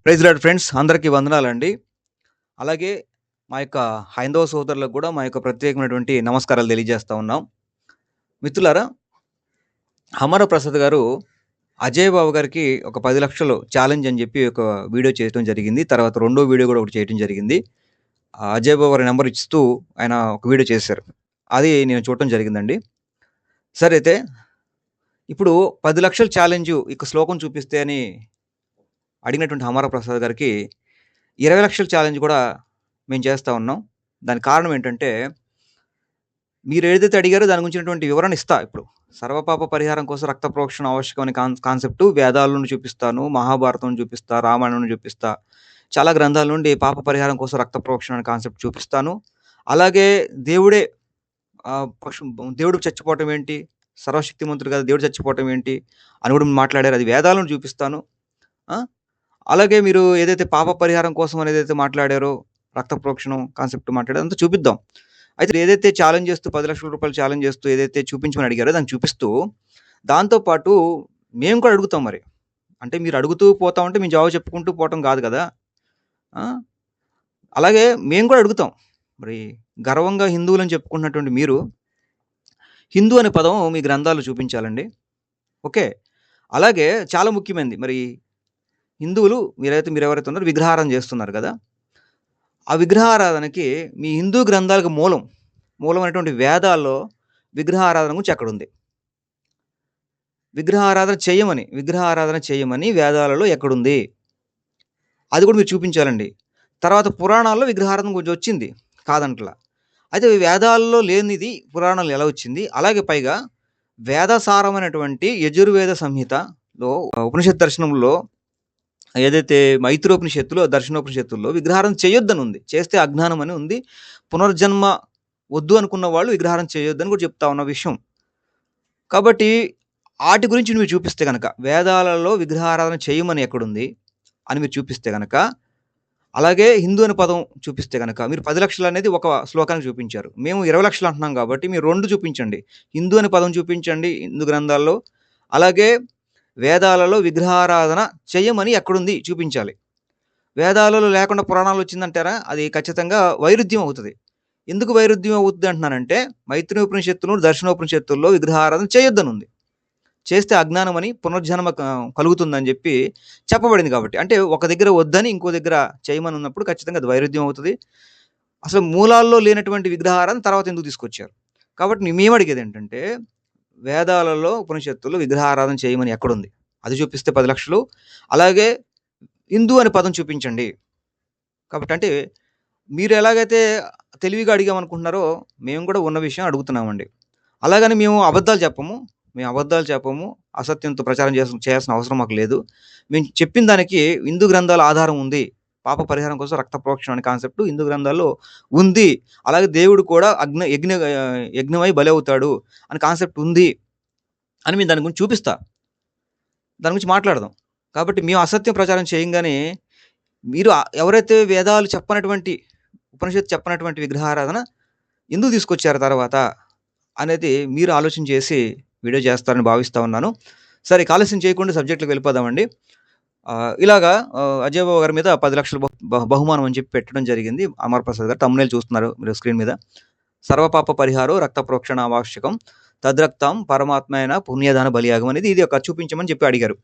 Praise lord friends అందరికీ వందనాలండి. అలాగే మా యొక్క హైందవ సోదరులకు కూడా మా యొక్క ప్రత్యేకమైనటువంటి నమస్కారాలు తెలియజేస్తూ ఉన్నాం. మిత్రులారా అమర ప్రసాద్ గారు అజయ్ బాబు గారికి ఒక పది లక్షలు ఛాలెంజ్ అని చెప్పి ఒక వీడియో చేయటం జరిగింది. తర్వాత రెండో వీడియో కూడా ఒకటి చేయటం జరిగింది. అజయ్ బాబు గారి నెంబర్ ఇస్తూ ఆయన ఒక వీడియో చేశారు. అది నేను చూడటం జరిగిందండి. సరే అయితే ఇప్పుడు పది లక్షల ఛాలెంజ్ ఇక శ్లోకం చూపిస్తే అని అడిగినటువంటి హమార ప్రసాద్ గారికి 20,00,000 ఛాలెంజ్ కూడా మేము చేస్తూ ఉన్నాం. దానికి కారణం ఏంటంటే మీరు ఏదైతే అడిగారో దాని గురించినటువంటి వివరణ ఇస్తా ఇప్పుడు. సర్వపాప పరిహారం కోసం రక్త ప్రోక్షణ ఆవశ్యకమైన కాన్ కాన్సెప్టు వేదాల నుండి చూపిస్తాను. మహాభారతం చూపిస్తా. రామాయణం చూపిస్తా. చాలా గ్రంథాల నుండి పాప పరిహారం కోసం రక్త ప్రోక్షణ అనే కాన్సెప్ట్ చూపిస్తాను. అలాగే దేవుడే దేవుడు చచ్చిపోవటం ఏంటి? సర్వశక్తిమంతుడు కదా! దేవుడు చచ్చిపోవటం ఏంటి? అని కూడా మాట్లాడారు. అది వేదాలను చూపిస్తాను. అలాగే మీరు ఏదైతే పాప పరిహారం కోసం అనేది ఏదైతే మాట్లాడారో రక్త ప్రోక్షణం కాన్సెప్ట్ మాట్లాడారో అదంతా చూపిద్దాం. అయితే ఏదైతే ఛాలెంజ్ చేస్తూ పది లక్షల రూపాయలు ఛాలెంజ్ చేస్తూ ఏదైతే చూపించమని అడిగారో దాన్ని చూపిస్తూ దాంతో పాటు మేము కూడా అడుగుతాం మరి. అంటే మీరు అడుగుతూ పోతా ఉంటే మేము జవాబు చెప్పుకుంటూ పోవటం కాదు కదా అలాగే మేము కూడా అడుగుతాం. మరి గర్వంగా హిందువులని చెప్పుకుంటున్నటువంటి మీరు హిందూ అనే పదం మీ గ్రంథాలు చూపించాలండి. ఓకే. అలాగే చాలా ముఖ్యమైనది. మరి హిందువులు మీరైతే మీరు ఎవరైతే ఉన్నారో విగ్రహారాధన చేస్తున్నారు కదా ఆ విగ్రహారాధనకి మీ హిందూ గ్రంథాలకు మూలం, మూలమైనటువంటి వేదాల్లో విగ్రహారాధన గురించి ఎక్కడుంది? విగ్రహారాధన చేయమని విగ్రహారాధన చేయమని వేదాలలో ఎక్కడుంది? అది కూడా మీరు చూపించాలండి. తర్వాత పురాణాల్లో విగ్రహారాధన గురించి వచ్చింది. కాదంటలా. అయితే వేదాల్లో లేనిది పురాణాలు ఎలా వచ్చింది? అలాగే పైగా వేదసారమైనటువంటి యజుర్వేద సంహితలో ఉపనిషత్ దర్శనంలో ఏదైతే మైత్రోపనిషత్తులో, దర్శనోపనిషత్తుల్లో చేయొద్దని ఉంది చేస్తే అజ్ఞానం అని ఉంది. పునర్జన్మ వద్దు అనుకున్న వాళ్ళు విగ్రహారం చేయొద్దని కూడా చెప్తా ఉన్న విషయం. కాబట్టి వాటి గురించి మీరు చూపిస్తే కనుక వేదాలలో విగ్రహారాధన చేయమని ఎక్కడుంది? అని మీరు చూపిస్తే కనుక అలాగే హిందూ అనే పదం చూపిస్తే కనుక మీరు పది లక్షలు అనేది ఒక శ్లోకానికి చూపించారు. మేము ఇరవై లక్షలు అంటున్నాం కాబట్టి మీరు రెండు చూపించండి. హిందూ అనే పదం చూపించండి హిందూ గ్రంథాల్లో. అలాగే వేదాలలో విగ్రహారాధన చెయ్యమని ఎక్కడుంది చూపించాలి. వేదాలలో లేకుండా పురాణాలు వచ్చిందంటారా? అది ఖచ్చితంగా వైరుధ్యం అవుతుంది ఎందుకు వైరుధ్యం అవుతుంది అంటున్నానంటే మైత్రోపనిషత్తును, దర్శనోపనిషత్తుల్లో విగ్రహారాధన చేయొద్దనుంది. చేస్తే అజ్ఞానం అని పునర్జన్మ కలుగుతుందని చెప్పి చెప్పబడింది కాబట్టి. అంటే ఒక దగ్గర వద్దని ఇంకో దగ్గర చేయమని ఉన్నప్పుడు ఖచ్చితంగా అది వైరుధ్యం అవుతుంది అసలు మూలాల్లో లేనటువంటి విగ్రహారాధన తర్వాత ఎందుకు తీసుకొచ్చారు? కాబట్టి మేము అడిగేదేంటంటే వేదాలలో, ఉపనిషత్తులు విగ్రహారాధన చేయమని ఎక్కడుంది? అది చూపిస్తే పది లక్షలు అలాగే హిందూ అనే పదం చూపించండి. కాబట్టి అంటే మీరు ఎలాగైతే తెలివిగా అడిగామనుకుంటున్నారో మేము కూడా ఉన్న విషయం అడుగుతున్నామండి. అలాగని మేము అబద్ధాలు చెప్పము. మేము అబద్ధాలు చెప్పము. అసత్యంతో ప్రచారం చేసిన చేయాల్సిన అవసరం మాకు లేదు. మేము చెప్పిన దానికి హిందూ గ్రంథాల ఆధారం ఉంది. పాప పరిహారం కోసం రక్త ప్రోక్షణ అనే కాన్సెప్ట్ హిందూ గ్రంథాల్లో ఉంది. అలాగే దేవుడు కూడా అగ్ని యజ్ఞ యజ్ఞమై బలి అవుతాడు అనే కాన్సెప్ట్ ఉంది. అని మేము దాని గురించి చూపిస్తా. దాని గురించి మాట్లాడదాం. కాబట్టి మేము అసత్యం ప్రచారం చేయంగానే మీరు ఎవరైతే వేదాలు చెప్పనటువంటి ఉపనిషత్తు చెప్పనటువంటి విగ్రహారాధన ఎందుకు తీసుకొచ్చారు తర్వాత? అనేది మీరు ఆలోచన చేసి వీడియో చేస్తారని భావిస్తా ఉన్నాను. సరే ఇక ఆలస్యం చేయకుండా సబ్జెక్టులకు వెళ్ళిపోదామండి. ఇలాగా అజయ్ బాబు గారి మీద పది లక్షల బహుమానం అని చెప్పి పెట్టడం జరిగింది. అమర్ ప్రసాద్ గారు థంబ్‌నెయిల్ చూస్తున్నారు మీరు స్క్రీన్ మీద. సర్వపాప పరిహారం రక్త ప్రోక్షణ ఆవశ్యకం. తద్రక్తం పరమాత్మైన పుణ్యదాన బలియాగం అనేది ఇది ఒక చూపించమని చెప్పి అడిగారు.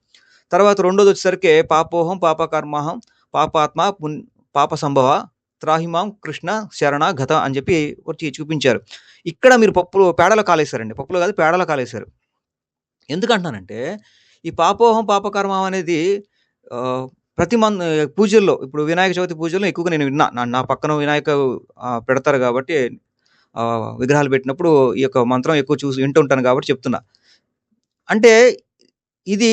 తర్వాత రెండోది వచ్చేసరికి పాపోహం పాపకర్మహం పాపాత్మ పున్ పాప సంభవ త్రాహిమాం కృష్ణ శరణ గత అని చెప్పి వచ్చి చూపించారు. ఇక్కడ మీరు పప్పులు పేడలో కాలేశారండి పప్పులు కాదు పేడలో కాలేశారు ఎందుకంటున్నానంటే ఈ పాపోహం పాపకర్మం అనేది ప్రతి మన్ పూజల్లో ఇప్పుడు వినాయక చవితి పూజల్లో ఎక్కువగా నేను విన్నా. నా నా పక్కన వినాయక పెడతారు కాబట్టి విగ్రహాలు పెట్టినప్పుడు ఈ యొక్క మంత్రం ఎక్కువ చూసి వింటుంటాను కాబట్టి చెప్తున్నా. అంటే ఇది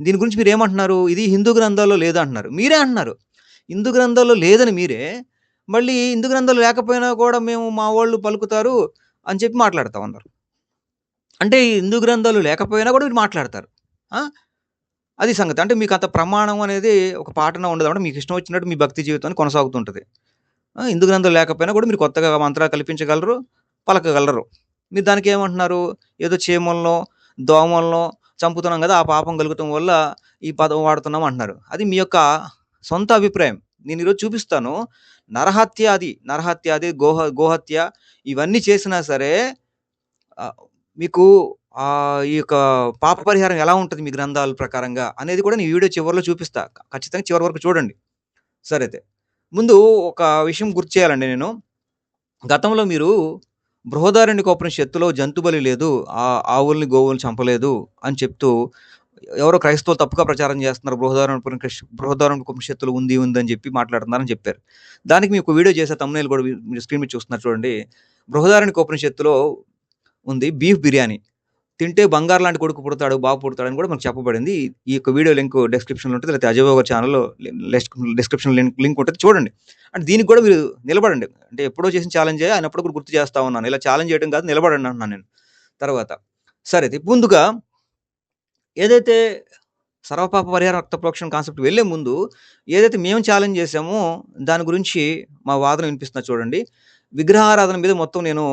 దీని గురించి మీరు ఏమంటున్నారు ఇది హిందూ గ్రంథాల్లో లేదంటున్నారు. మీరే అంటున్నారు. హిందూ గ్రంథాల్లో లేదని మీరే మళ్ళీ హిందూ గ్రంథాలు లేకపోయినా కూడా మేము మా వాళ్ళు పలుకుతారు అని చెప్పి మాట్లాడతాం ఉన్నారు. అంటే హిందూ గ్రంథాలు లేకపోయినా కూడా మీరు మాట్లాడతారు. అది సంగతి. అంటే మీకు అంత ప్రమాణం అనేది ఒక పాటన ఉండదు. అంటే మీకు ఇష్టం వచ్చినట్టు మీ భక్తి జీవితాన్ని కొనసాగుతుంటుంది ఆ! హిందూ లేకపోయినా కూడా మీరు కొత్తగా మంత్రాలు కల్పించగలరు, పలకగలరు. మీరు దానికేమంటున్నారు? ఏదో చీమలనో, దోమలనో చంపుతున్నాం కదా ఆ పాపం కలుగటం వల్ల ఈ పదం వాడుతున్నాం అంటున్నారు. అది మీ యొక్క సొంత అభిప్రాయం. నేను ఈరోజు చూపిస్తాను. నరహత్య అది. నరహత్య అది, గోహ గోహత్య ఇవన్నీ చేసినా సరే మీకు ఈ యొక్క పాప పరిహారం ఎలా ఉంటుంది మీ గ్రంథాల ప్రకారంగా అనేది కూడా నేను వీడియో చివరిలో చూపిస్తా. ఖచ్చితంగా చివరి వరకు చూడండి. సరే అయితే. ముందు ఒక విషయం గుర్తు చేయాలండి నేను. గతంలో మీరు బృహదారణ్యకోపనిషత్తులో ఉపనిషత్తులో జంతుబలి లేదు. ఆ ఆవుల్ని, గోవుల్ని చంపలేదు అని చెప్తూ ఎవరో క్రైస్తవులు తప్పుగా ప్రచారం చేస్తున్నారు. బృహదారణ్యోపనిష్ బృహదారణ్యోపనిషత్తులో ఉంది, ఉందని చెప్పి మాట్లాడుతున్నారని చెప్పారు. దానికి మీకు వీడియో చేసే తమ్మునేలు కూడా మీరు స్క్రీన్ మీద చూస్తున్నారు చూడండి. బృహదారణ్యకోపనిషత్తులో ఉంది బీఫ్ బిర్యానీ. తింటే బంగారు లాంటి కొడుకు పుడతాడు, బాబు పుడతాడని కూడా మనకు చెప్పబడింది. ఈ యొక్క వీడియో లింక్ డిస్క్రిప్షన్‌లో ఉంటుంది లేకపోతే అజయ్ గారి ఛానల్లో డిస్క్రిప్షన్ లింక్ లింక్ ఉంటుంది చూడండి. అంటే దీనికి కూడా మీరు నిలబడండి. అంటే ఎప్పుడో చేసిన ఛాలెంజే ఆయన అప్పుడు కూడా గుర్తు చేస్తా ఉన్నాను. ఇలా ఛాలెంజ్ చేయడం కాదు నిలబడండి అంటున్నాను నేను. తర్వాత సరే ముందుగా ఏదైతే సర్వపాప పరిహార రక్త ప్రోక్షణ కాన్సెప్ట్ వెళ్ళే ముందు ఏదైతే మేము ఛాలెంజ్ చేసామో దాని గురించి మా వాదన వినిపిస్తున్నా చూడండి. విగ్రహారాధన మీద మొత్తం నేను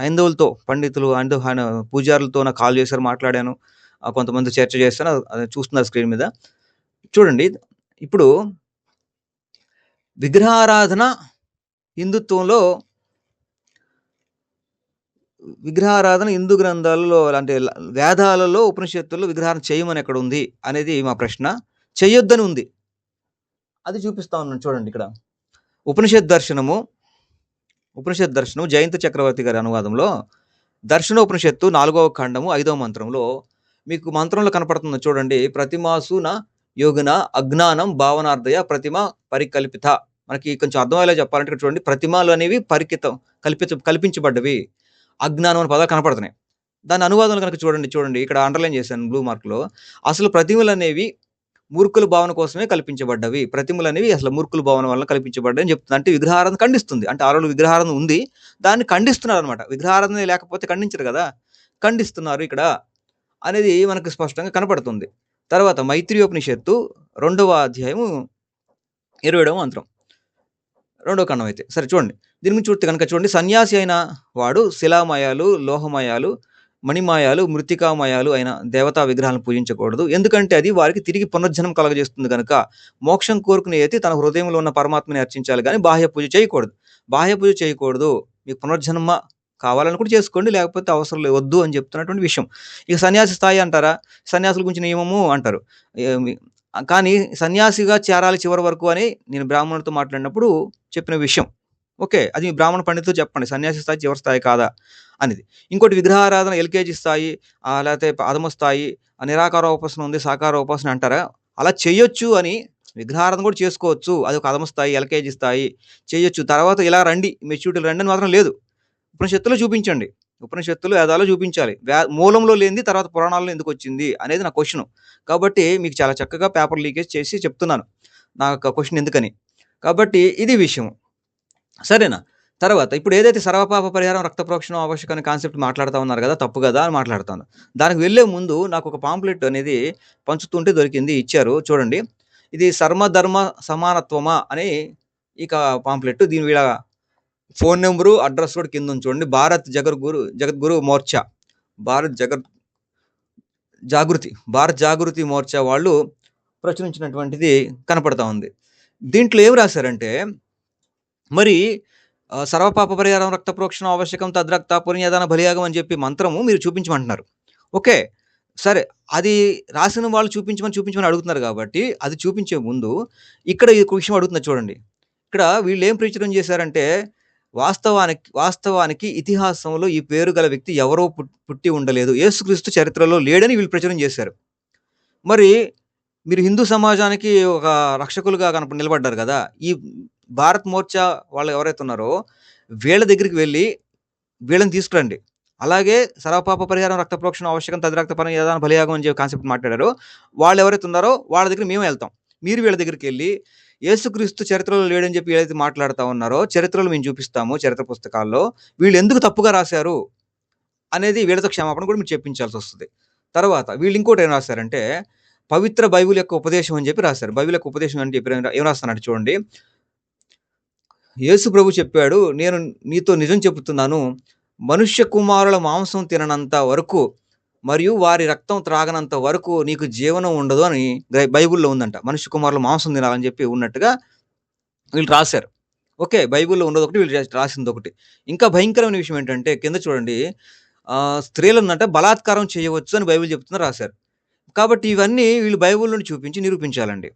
హైందవులతో పండితులు అండ్ ఆయన పూజారులతో నాకు కాల్ చేశారు మాట్లాడాను. కొంతమంది చర్చ చేస్తాను అది చూస్తున్నారు స్క్రీన్ మీద. చూడండి ఇప్పుడు విగ్రహారాధన హిందుత్వంలో విగ్రహారాధన హిందూ గ్రంథాలలో అంటే వేదాలలో, ఉపనిషత్తుల్లో విగ్రహారాధన చేయమని ఎక్కడుంది అనేది మా ప్రశ్న. చెయ్యొద్దని ఉంది. అది చూపిస్తా ఉన్నాను చూడండి ఇక్కడ. ఉపనిషత్ దర్శనము, ఉపనిషత్ దర్శనం జయంత చక్రవర్తి గారి అనువాదంలో దర్శనోపనిషత్తు నాలుగవ ఖండము ఐదవ మంత్రంలో మీకు మంత్రంలో కనపడుతుంది చూడండి. ప్రతిమాసున యోగిన అజ్ఞానం భావనార్థయ ప్రతిమ పరికల్పిత. మనకి కొంచెం అర్థమయ్యేలా చెప్పాలంటే చూడండి ప్రతిమలు అనేవి పరికితం కల్పించ కల్పించబడ్డవి. అజ్ఞానం అనే పదాలు కనపడుతున్నాయి. దాని అనువాదంలో కనుక చూడండి, చూడండి ఇక్కడ అండర్‌లైన్ చేశాను బ్లూ మార్క్‌లో. అసలు ప్రతిమలు అనేవి మూర్ఖుల భావన కోసమే కల్పించబడ్డవి. ప్రతిమలనేవి అసలు మూర్ఖుల భావన వల్ల కల్పించబడ్డాయి అని చెప్తుంది. అంటే విగ్రహారాధన ఖండిస్తుంది. అంటే ఆల్రెడీ విగ్రహారాధన ఉంది. దాన్ని ఖండిస్తున్నారు అనమాట విగ్రహారాధన లేకపోతే ఖండించరు కదా ఖండిస్తున్నారు ఇక్కడ అనేది మనకు స్పష్టంగా కనపడుతుంది. తర్వాత మైత్రియోపనిషత్తు రెండవ అధ్యాయము 27వ మంత్రం. రెండవ ఖండం అయితే. సరే చూడండి. దీని గురించి చూస్తే కనుక చూడండి సన్యాసి అయిన వాడు శిలామయాలు, లోహమయాలు, మణిమాయాలు, మృతికామాయాలు అయిన దేవతా విగ్రహాలను పూజించకూడదు. ఎందుకంటే అది వారికి తిరిగి పునర్జన్మ కలుగజేస్తుంది కనుక మోక్షం కోరుకునే అయితే తన హృదయంలో ఉన్న పరమాత్మని అర్చించాలి కానీ బాహ్య పూజ చేయకూడదు. బాహ్య పూజ చేయకూడదు. మీకు పునర్జన్మ కావాలని కూడా చేసుకోండి. లేకపోతే అవసరం లేవద్దు అని చెప్తున్నటువంటి విషయం. ఇక సన్యాసి స్థాయి అంటారా? సన్యాసుల గురించి నియమము అంటారు. కానీ సన్యాసిగా చేరాలి చివరి వరకు అని నేను బ్రాహ్మణులతో మాట్లాడినప్పుడు చెప్పిన విషయం. ఓకే. అది మీ బ్రాహ్మణ పండితులు చెప్పండి. సన్యాసి స్థాయి చివరి స్థాయి కాదా అనేది. ఇంకోటి విగ్రహారాధన ఎల్‌కేజీ స్థాయి లేకపోతే లేతే అధమ స్థాయి నిరాకార ఉపాసన ఉంది, సాకార ఉపాసన అంటారా? అలా చేయొచ్చు అని విగ్రహారాధన కూడా చేసుకోవచ్చు. అదొక అధమ స్థాయి, ఎల్‌కేజీ స్థాయి చేయొచ్చు. తర్వాత ఇలా రండి మెచ్యూరిటీలు రండి అని మాత్రం లేదు. ఉపనిషత్తులో చూపించండి. ఉపనిషత్తులు, వేదాలు చూపించాలి. మూలంలో లేనిది తర్వాత పురాణాల్లో ఎందుకొచ్చింది అనేది నా క్వశ్చన్ కాబట్టి మీకు చాలా చక్కగా పేపర్ లీకేజ్ చేసి చెప్తున్నాను. నా యొక్క ఎందుకని. కాబట్టి ఇది విషయం. సరేనా? తర్వాత ఇప్పుడు ఏదైతే సర్వపాప పరిహారం రక్త ప్రోక్షణం ఆవశ్యకం అనే కాన్సెప్ట్ మాట్లాడుతా ఉన్నారు కదా తప్పు కదా అని మాట్లాడుతాను. దానికి వెళ్ళే ముందు నాకు ఒక పాంప్లెట్ అనేది పంచుతుంటే దొరికింది. ఇచ్చారు చూడండి. ఇది సర్మధర్మ సమానత్వమా అని ఇక పాంప్లెట్. దీని వీళ్ళ ఫోన్ నెంబరు అడ్రస్ కూడా కింద చూడండి. భారత్ జగద్గురు జగద్గురు మోర్చా. భారత్ జగత్ జాగృతి. భారత్ జాగృతి మోర్చా వాళ్ళు ప్రచురించినటువంటిది కనపడతా ఉంది. దీంట్లో ఏం రాశారంటే మరి సర్వపాప పరిహారం రక్త ప్రోక్షణ ఆవశ్యకం తద్రక్త పుణ్యదాన బలియాగం అని చెప్పి మంత్రము మీరు చూపించమంటున్నారు. ఓకే. సరే. అది రాసిన వాళ్ళు చూపించమని, చూపించమని అడుగుతున్నారు కాబట్టి అది చూపించే ముందు ఇక్కడ ఈ విషయం అడుగుతున్నా చూడండి. ఇక్కడ వీళ్ళు ఏం ప్రచురం చేశారంటే వాస్తవానికి వాస్తవానికి ఇతిహాసంలో ఈ పేరు గల వ్యక్తి ఎవరో పుట్టి ఉండలేదు. యేసుక్రీస్తు చరిత్రలో లేడని వీళ్ళు ప్రచురం చేశారు. మరి మీరు హిందూ సమాజానికి ఒక రక్షకులుగా కనపడి నిలబడ్డారు కదా ఈ భారత్ మోర్చా వాళ్ళు ఎవరైతే ఉన్నారో వీళ్ళ దగ్గరికి వెళ్ళి వీళ్ళని తీసుకురండి. అలాగే సర్వపాప పరిహారం రక్త ప్రోక్షణ ఆవశ్యకం తదిరక్త పని ఏదైనా బలియాగం అని చెప్పి కాన్సెప్ట్ మాట్లాడారో వాళ్ళు ఎవరైతే ఉన్నారో వాళ్ళ దగ్గర మేము వెళ్తాం. మీరు వీళ్ళ దగ్గరికి వెళ్ళి యేసుక్రీస్తు చరిత్రలో లేడని చెప్పి ఏదైతే మాట్లాడుతూ ఉన్నారో చరిత్రలో మేము చూపిస్తాము చరిత్ర పుస్తకాల్లో. వీళ్ళు ఎందుకు తప్పుగా రాశారు అనేది వీళ్ళతో క్షమాపణ కూడా మీరు చెప్పించాల్సి వస్తుంది తర్వాత వీళ్ళు ఇంకోటి ఏం రాశారంటే పవిత్ర బైబిల్ యొక్క ఉపదేశం అని చెప్పి రాశారు. బైబిల్ యొక్క ఉపదేశం అని చెప్పి ఏం రాస్తున్నారంటే చూడండి. యేసు ప్రభు చెప్పాడు. నేను నీతో నిజం చెబుతున్నాను. మనుష్య కుమారుల మాంసం తిననంత వరకు మరియు వారి రక్తం త్రాగనంత వరకు నీకు జీవనం ఉండదు అని గ్రై బైబిల్‌లో ఉందంట. మనుష్య కుమారులు మాంసం తినాలని చెప్పి ఉన్నట్టుగా వీళ్ళు రాశారు. ఓకే. బైబిల్‌లో ఉన్నదొకటి, వీళ్ళు రాసింది ఒకటి ఇంకా భయంకరమైన విషయం ఏంటంటే కింద చూడండి స్త్రీలు స్త్రీలనంట బలాత్కారం చేయవచ్చు అని బైబిల్ చెప్తుందని రాశారు. కాబట్టి ఇవన్నీ వీళ్ళు బైబిల్ నుండి చూపించి నిరూపించాలండి.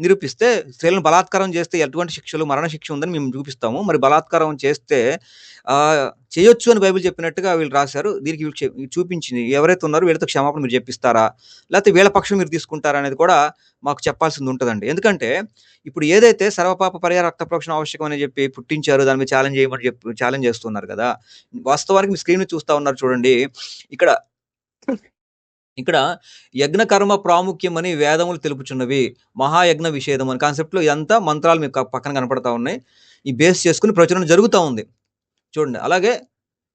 నిరూపిస్తే స్త్రీలను బలాత్కారం చేస్తే ఎటువంటి శిక్షలు, మరణ శిక్ష ఉందని మేము చూపిస్తాము. మరి బలాత్కారం చేస్తే చేయొచ్చు అని బైబిల్ చెప్పినట్టుగా వీళ్ళు రాశారు. దీనికి వీళ్ళు చూపించింది ఎవరైతే ఉన్నారో వీళ్ళతో క్షమాపణ మీరు చెప్పిస్తారా? లేకపోతే వీళ్ళ పక్షం మీరు తీసుకుంటారా? అనేది కూడా మాకు చెప్పాల్సింది ఉంటుందండి ఎందుకంటే ఇప్పుడు ఏదైతే సర్వపాప పరిహార రక్త ప్రోక్షణ ఆవశ్యకం అని చెప్పి పుట్టించారు దాని మీద ఛాలెంజ్ చేయమని చెప్పి ఛాలెంజ్ చేస్తున్నారు కదా! వాస్తవానికి మీ స్క్రీన్ చూస్తూ చూస్తా ఉన్నారు చూడండి. ఇక్కడ ఇక్కడ యజ్ఞ కర్మ ప్రాముఖ్యం అని వేదములు తెలుపుచున్నవి. మహాయజ్ఞ విషేదం అనే కాన్సెప్ట్‌లో ఇదంతా మంత్రాలు మీకు పక్కన కనపడతా ఉన్నాయి. ఈ బేస్ చేసుకుని ప్రచురణ జరుగుతూ ఉంది. చూడండి. అలాగే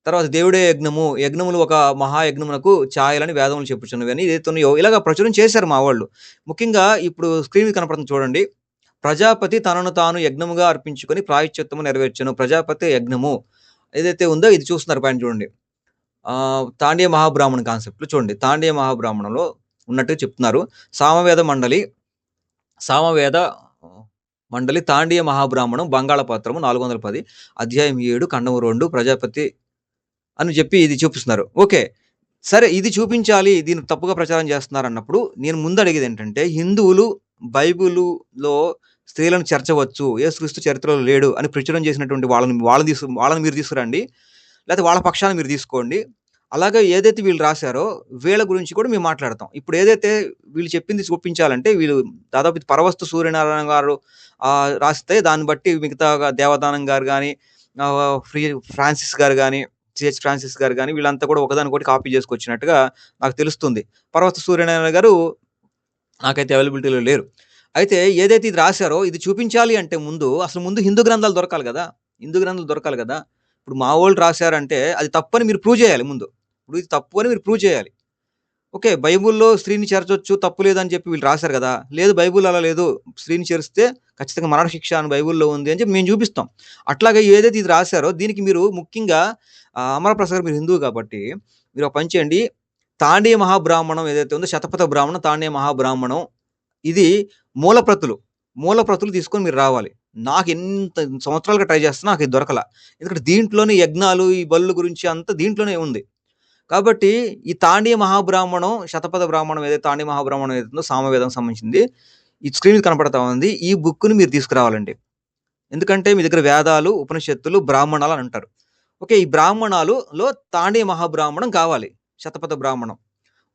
తర్వాత దేవుడే యజ్ఞము, యజ్ఞములు ఒక మహాయజ్ఞమునకు ఛాయలని వేదములు చెప్పుచున్నవి అని ఏదైతే ఇలాగ ప్రచురణ చేశారు మా వాళ్ళు. ముఖ్యంగా ఇప్పుడు స్క్రీన్ మీద కనపడుతుంది చూడండి. ప్రజాపతి తనను తాను యజ్ఞముగా అర్పించుకొని ప్రాయశ్చిత్తము నెరవేర్చను ప్రజాపతి యజ్ఞము ఏదైతే ఉందో ఇది చూస్తున్నారు పైన చూడండి. తాండీయ మహాబ్రాహ్మణ కాన్సెప్ట్‌లో చూడండి. తాండీయ మహాబ్రాహ్మణంలో ఉన్నట్టుగా చెప్తున్నారు. సామవేద మండలి సామవేద మండలి తాండీయ మహాబ్రాహ్మణం బంగాళపత్రము 410 అధ్యాయం ఏడు ఖండము రెండు ప్రజాపతి అని చెప్పి ఇది చూపిస్తున్నారు. ఓకే. సరే ఇది చూపించాలి. దీన్ని తప్పుగా ప్రచారం చేస్తున్నారన్నప్పుడు నేను ముందు అడిగేది ఏంటంటే హిందువులు బైబిలులో స్త్రీలను చేర్చవచ్చు. ఏ సృష్టి చరిత్రలో లేడు అని ప్రచురం చేసినటువంటి వాళ్ళని వాళ్ళని తీసు వాళ్ళని మీరు తీసుకురండి. లేకపోతే వాళ్ళ పక్షాన్ని మీరు తీసుకోండి. అలాగే ఏదైతే వీళ్ళు రాశారో వీళ్ళ గురించి కూడా మేము మాట్లాడతాం. ఇప్పుడు ఏదైతే వీళ్ళు చెప్పింది చూపించాలంటే వీళ్ళు దాదాపు పరవస్తు సూర్యనారాయణ గారు రాస్తే దాన్ని బట్టి మిగతా దేవదానం గారు కానీ ఫ్రీ ఫ్రాన్సిస్ గారు కానీ సిహెచ్ ఫ్రాన్సిస్ గారు కానీ వీళ్ళంతా కూడా ఒకదానికొకటి కాపీ చేసుకొచ్చినట్టుగా నాకు తెలుస్తుంది. పర్వత సూర్యనారాయణ గారు నాకైతే అవైలబిలిటీలో లేరు. అయితే ఏదైతే ఇది రాశారో ఇది చూపించాలి అంటే ముందు అసలు ముందు హిందూ గ్రంథాలు దొరకాలి కదా హిందూ గ్రంథాలు దొరకాలి కదా ఇప్పుడు మా వాళ్ళు రాశారంటే అది తప్పని మీరు ప్రూవ్ చేయాలి ముందు. ఇప్పుడు ఇది తప్పు అని మీరు ప్రూవ్ చేయాలి. ఓకే. బైబిల్‌లో స్త్రీని చేర్చొచ్చు తప్పు లేదని చెప్పి వీళ్ళు రాశారు కదా లేదు బైబిల్ అలా లేదు. స్త్రీని చేరిస్తే ఖచ్చితంగా మరణ శిక్ష అని బైబిల్‌లో ఉంది అని చెప్పి మేము చూపిస్తాం. అట్లాగే ఏదైతే ఇది రాశారో దీనికి మీరు ముఖ్యంగా అమరప్రసాద్ మీరు హిందువు కాబట్టి మీరు ఒక పని చేయండి. తాండీయ మహాబ్రాహ్మణం ఏదైతే ఉందో శతపథ బ్రాహ్మణం, తాండీయ మహాబ్రాహ్మణం ఇది మూలప్రతులు మూలప్రతులు తీసుకొని మీరు రావాలి. నాకు ఎంత సంవత్సరాలుగా ట్రై చేస్తున్నా నాకు ఇది దొరకల. ఎందుకంటే దీంట్లోనే యజ్ఞాలు, ఈ బళ్ళు గురించి అంతా దీంట్లోనే ఉంది. కాబట్టి ఈ తాండీయ మహాబ్రాహ్మణం, శతపథ బ్రాహ్మణం ఏదైతే తాండీయ మహాబ్రాహ్మణం ఏదైతుందో సామవేదం సంబంధించింది. ఈ స్క్రీన్ మీద కనపడతా ఉంది. ఈ బుక్‌ని మీరు తీసుకురావాలండి. ఎందుకంటే మీ దగ్గర వేదాలు, ఉపనిషత్తులు, బ్రాహ్మణాలు అని అంటారు. ఓకే. ఈ బ్రాహ్మణాలులో తాండీయ మహాబ్రాహ్మణం కావాలి. శతపథ బ్రాహ్మణం.